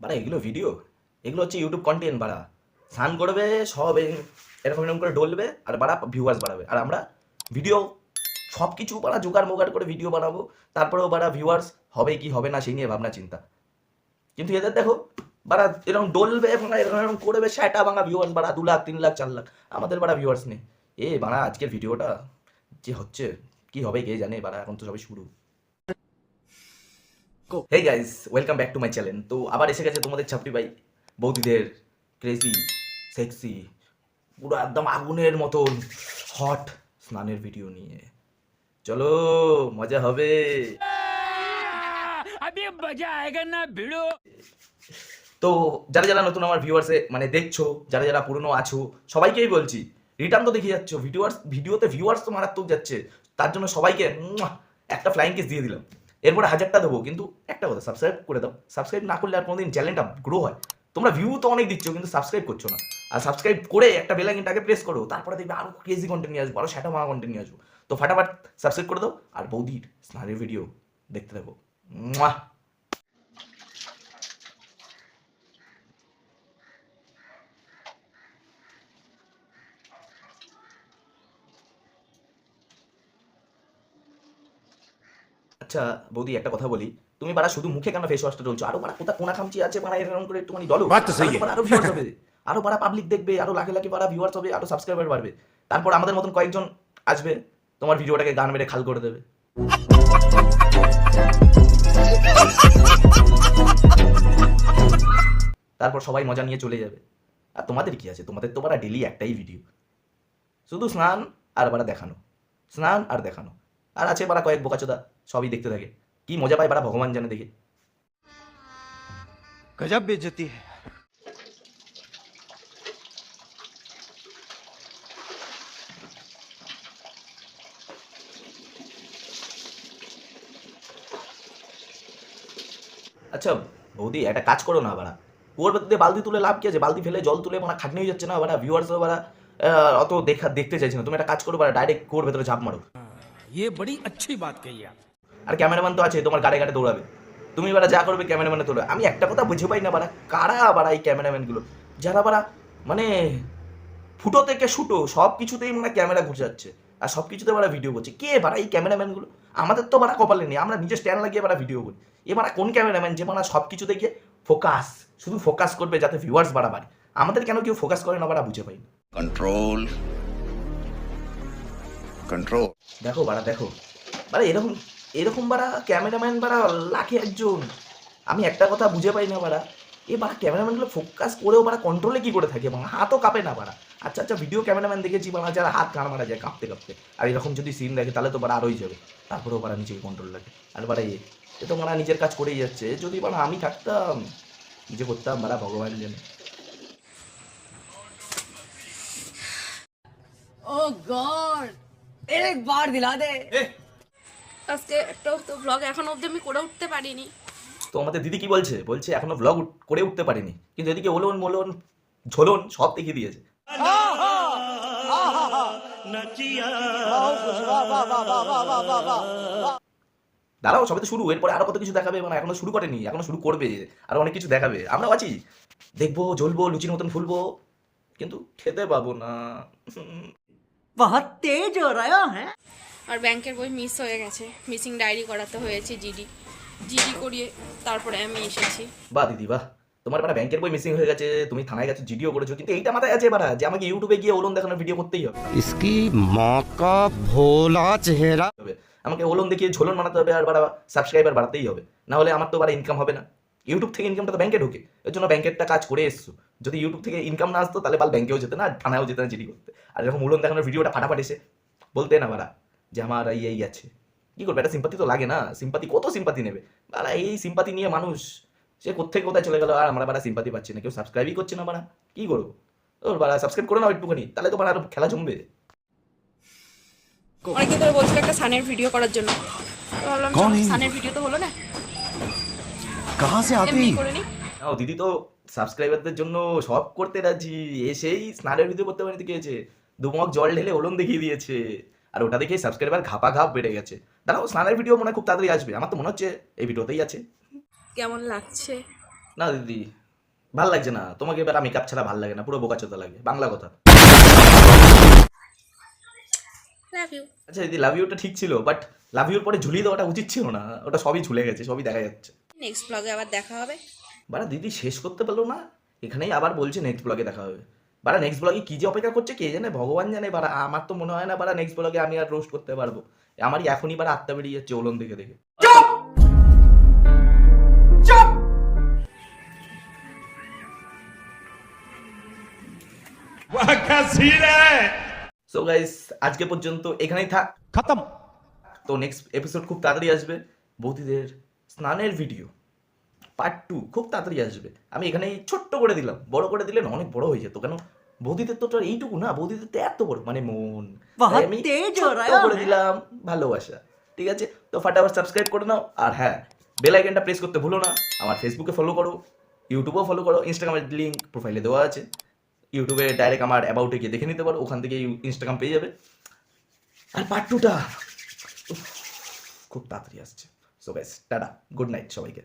বাড়া, এগুলো ভিডিও এগুলো হচ্ছে ইউটিউব কন্টেন্ট বাড়া। স্নান করবে সব এরকম এরকম করে ডলবে, আর বাড়া ভিউয়ার্স বাড়াবে। আর আমরা ভিডিও সব কিছু বাড়া জোগাড় মোগাড় করে ভিডিও বানাবো। তারপরেও বাড়া ভিউয়ার্স হবে কি হবে না, সেই নিয়ে ভাবনা, চিন্তা। কিন্তু এদের দেখো, বাড়া এরকম ডলবে এরকম এরকম করবে সেটা ভাঙা ভিউয়ার্স বাড়া, দু লাখ, তিন লাখ, চার লাখ। আমাদের বাড়া ভিউয়ার্স নেই। এ বাড়া, আজকের ভিডিওটা যে হচ্ছে, কি হবে কে জানে, বাড়া, এখন তো সবাই শুরু। Hey guys welcome back to my channel তো আবার এসে গেছে তোমাদের ছাপটি ভাই। বৌদিদের ক্রেজি সেক্সি পুরো একদম আগুনের মতন হট স্নানের ভিডিও নিয়ে। চলো মজা হবে। তো যারা যারা নতুন আমার ভিউয়ার্সে মানে দেখছ যারা যারা পুরনো আছো সবাইকেই বলছি রিটার্ন তো দেখে যাচ্ছ। ভিডিওয়ার্স ভিডিওতে ভিউয়ার্স তো মারাত্মক যাচ্ছে। তার জন্য সবাইকে একটা ফ্লাইং কেস দিয়ে দিলাম। এরপরে হাজারটা দেবো, কিন্তু একটা কথা সাবস্ক্রাইব করে দাও। সাবস্ক্রাইব না করলে আর কোনোদিন চ্যানেলটা গ্রো হয়। তোমরা ভিউ তো অনেক দিচ্ছ, কিন্তু সাবস্ক্রাইব করছ না। আর সাবস্ক্রাইব করে একটা বেলাইনটাকে প্রেস করো, তারপরে দেখবে আরও ক্রেজি কন্টেন্ট নিয়ে আসব আরও সেটা মারা কন্টেন্ট নিয়ে আসব। তো ফাটাফাট সাবস্ক্রাইব করে দাও, আর বৌদির স্নানের ভিডিও দেখতে থাকো। আচ্ছা বৌদি একটা কথা বলি। তুমি বারা শুধু মুখে কেন ফেস ওয়াশটা চলছো আরও বারা কোথা কোনা খামচি আছে বারা এরকম করে একটুখানি ডলো আরও ভিউয়ার্স হবে। আরও বারা পাবলিক দেখবে আরও লাখে লাখে বারা ভিউয়ার্স হবে আরও সাবস্ক্রাইবার বাড়বে। তারপর আমাদের মতন কয়েকজন আসবে তোমার ভিডিওটাকে গান মেরে খাল করে দেবে। তারপর সবাই মজা নিয়ে চলে যাবে। আর তোমাদের কি আছে? তোমাদের তো বারা ডেলি একটাই ভিডিও শুধু স্নান আর বারা দেখানো। স্নান আর দেখানো। আর আছে বারা কয়েক বোকাচোদা। সবই দেখতে থাকে কি মজা পায় বারা ভগবান জানে দেখে गजब बेइज्जती है আচ্ছা বৌদি একটা কাজ করো না বাড়া কুয়োর ভেতর দিয়ে বালতি তুলে লাভ কি আছে বালতি ফেলে জল তুলে মানে খাটনি হয়ে যাচ্ছে না বাড়া ভিউয়ার্স বাড়া আহ, অত দেখা দেখতে চাইছে না তুমি একটা কাজ করো বাড়া ডাইরেক্ট কুয়োর ভেতরে ঝাঁপ মারো ये बड़ी अच्छी बात कही आप আর ক্যামেরাম্যান তো আছে তোমার গাড়ে গাড়ে দৌড়াবে। তুমি বাড়া যা করবে ক্যামেরাম্যানে তোলো। আমি একটা কথা বুঝে পাই না বাড়া কারা বাড়া এই ক্যামেরাম্যানগুলো? যারা বাড়া মানে ফুটো থেকে শুটো সব কিছুতেই মানে ক্যামেরা ঘুরে যাচ্ছে। আর সব কিছুতে বাড়া ভিডিও করছে। কে বাড়া এই ক্যামেরাম্যানগুলো? আমাদের তো বাড়া কপালে নেই। আমরা নিজে স্ট্যান্ড লাগিয়ে বাড়া ভিডিও করি। এ বাড়া কোন ক্যামেরাম্যান যে বাড়া সব কিছুতে গিয়ে ফোকাস শুধু ফোকাস করবে যাতে ভিউয়ার্স বাড়া বাড়ে। আমাদের কেন কেউ ফোকাস করে না বাড়া বুঝে পাই না। Control control. দেখো বাড়া দেখো। বাড়া এরকম এরকম বাড়া ক্যামেরাম্যান বাড়া লাখে একজন আমি একটা কথা বুঝে পাই না বাড়া এ বাড়া ক্যামেরাম্যানগুলো ফোকাস করেও বাড়া কন্ট্রোলে কি করে থাকে বাড়া হাতও কাঁপে না বাড়া আচ্ছা আচ্ছা ভিডিও ক্যামেরাম্যান দেখেছি বাড়া যারা হাত কান মারা যায় কাঁপতে কাঁপতে আর এরকম যদি সিন দেখে তাহলে তো বাড়া আরোই যাবে তারপরেও বাড়া নিজেকে কন্ট্রোল লাগে আর বাড়া এ এ তো বাড়া নিজের কাজ করেই যাচ্ছে যদি বাড়া আমি থাকতাম নিজে করতাম বাড়া ভগবান জানে ओ गॉड एक बार दिला दे আজকে একটা তো ব্লগ এখনও অবধি আমি করে উঠতে পারিনি। তো আমাদের দিদি কি বলছে? বলছে, এখনও ব্লগ করে উঠতে পারিনি। কিন্তু এদিকে ওলন মোলন, ঝোলন সব দেখিয়ে দিয়েছে। দাঁড়াও, সবে তো শুরু। এরপরে আরও কত কিছু দেখাবে? মানে এখনও শুরু করেনি, এখনও শুরু করবে, আরও অনেক কিছু দেখাবে। আমরাও আছি। দেখব, জ্বলবো, লুচির মতন ফুলবো, কিন্তু খেতে পাবো না। বহুত তেজ হো রহা হ্যাঁ আর ব্যাংকের বই মিস হয়ে গেছে। মিসিং ডায়েরি করাতে হয়েছে জিডি। জিডি করিয়ে তারপরে আমি এসেছি। বাহ দিদি বাহ। তোমার মানে ব্যাংকের বই মিসিং হয়ে গেছে তুমি থানায় গেছো জিডিও করেছ কিন্তু এইটা মাথায় আছে এবার যে আমাকে ইউটিউবে গিয়ে ওলন দেখানোর ভিডিও করতেই হবে। ইসকি মাকা ভোলা চেহারা আমাকে ওলন দেখিয়ে ঝোলন বানাতে হবে আর বাড়া সাবস্ক্রাইবার বাড়াতেই হবে। না হলে আমার তো বাড়া ইনকাম হবে না। ইউটিউব থেকে ইনকামটা তো ব্যাংকে ঢোকে। এর জন্য ব্যাংকেরটা কাজ করে এসছো। যদি ইউটিউব থেকে ইনকাম না আসতো তাহলে বাল ব্যাংকেও যেত না থানায়ও যেত না চিঠি করতে। আর এরকম উলন দেখানোর ভিডিওটা ফাটাফাট এসে বলতে না বারা যে আমার এই এই আছে। কী করবে? একটা সিম্পাতি তো লাগে না। সিম্পাতি কত সিম্পাতি নেবে? বারা এই সিম্পাতি নিয়ে মানুষ সে কোথেকে কোথায় চলে গেলো? আর আমরা বারা সিম্পাতি পাচ্ছি না। কেউ সাবস্ক্রাইবই করছে না বারা কী করব? ওর বারা সাবস্ক্রাইব করে নাও একটুখানি তাহলে তো বারা আরও খেলা জমবে। অনেকদিন ধরে বলছিল একটা সানের ভিডিও করার জন্য। ভাবলাম সানের ভিডিও তো হলো না। কাহা সে আতি? করে দিদি তো সাবস্ক্রাইবারদের জন্য সব করতে রাজি। এসেই স্নানের ভিডিও করতে পারি দিয়েছে দুমক জল ঢেলে ওলন দেখিয়ে দিয়েছে। আর ওটা দেখে সাবস্ক্রাইবার ঘাপা ঘাপ বেড়ে গেছে। দাঁড়াও স্নানের ভিডিও মনে খুব তাড়াতাড়ি আসবে। আমার তো মনে হচ্ছে এই ভিডিওতেই আছে। কেমন লাগছে? না দিদি ভালো লাগছে না। তোমাকে এবার মেকআপ ছাড়া ভালো লাগে না। পুরো বোকাচোদা লাগে। বাংলা কথা। লাভ ইউ আচ্ছা দিদি লাভ ইউটা ঠিক ছিল বাট লাভ ইউর পরে ঝুলিয়ে দেওয়াটা উচিত ছিল না। ওটা সবই ঝুলে গেছে সবই দেখা যাচ্ছে। নেক্সট ব্লগে আবার দেখা হবে। বারা দিদি শেষ করতে পারল না? এখানেই আবার বলছে নেক্সট ব্লগে দেখা হবে। বারা নেক্সট ব্লগে কী যে অপেক্ষা করছে কে জানে? ভগবান জানে। বারা আমার তো মনে হয় না বারা নেক্সট ব্লগে আমি আর রোস্ট করতে পারব। আমারই এখনই বারা আত্মা বেরিয়ে যাচ্ছে ওলন দেখে দেখে। সো গাইস আজকে পর্যন্ত এখানেই থাক। খতম! তো নেক্সট এপিসোড খুব তাড়াতাড়ি আসবে। বৌদিদের স্নানের ভিডিও পার্ট টু খুব তাড়াতাড়ি আসবে। আমি এখানে ছোট্ট করে দিলাম। বড় করে দিলে না অনেক বড় হয়ে যেত। কেন? বৌদিদের তো এইটুকু না বৌদিদের তো এত বড় মানে মন। আমি করে দিলাম ভালোবাসা। ঠিক আছে? তো ফাটাফাট সাবস্ক্রাইব করে নাও। আর হ্যাঁ বেল আইকনটা প্রেস করতে ভুলো না। আমার ফেসবুকে ফলো করো ইউটিউবেও ফলো করো ইনস্টাগ্রামের লিঙ্ক প্রোফাইলে দেওয়া আছে। ইউটিউবে ডাইরেক্ট আমার অ্যাবাউটে গিয়ে দেখে নিতে পারো ওখান থেকে ইনস্টাগ্রাম পেয়ে যাবে। আর পার্ট টুটা খুব তাড়াতাড়ি আসছে। সো ব্যাস টাটা গুড নাইট সবাইকে।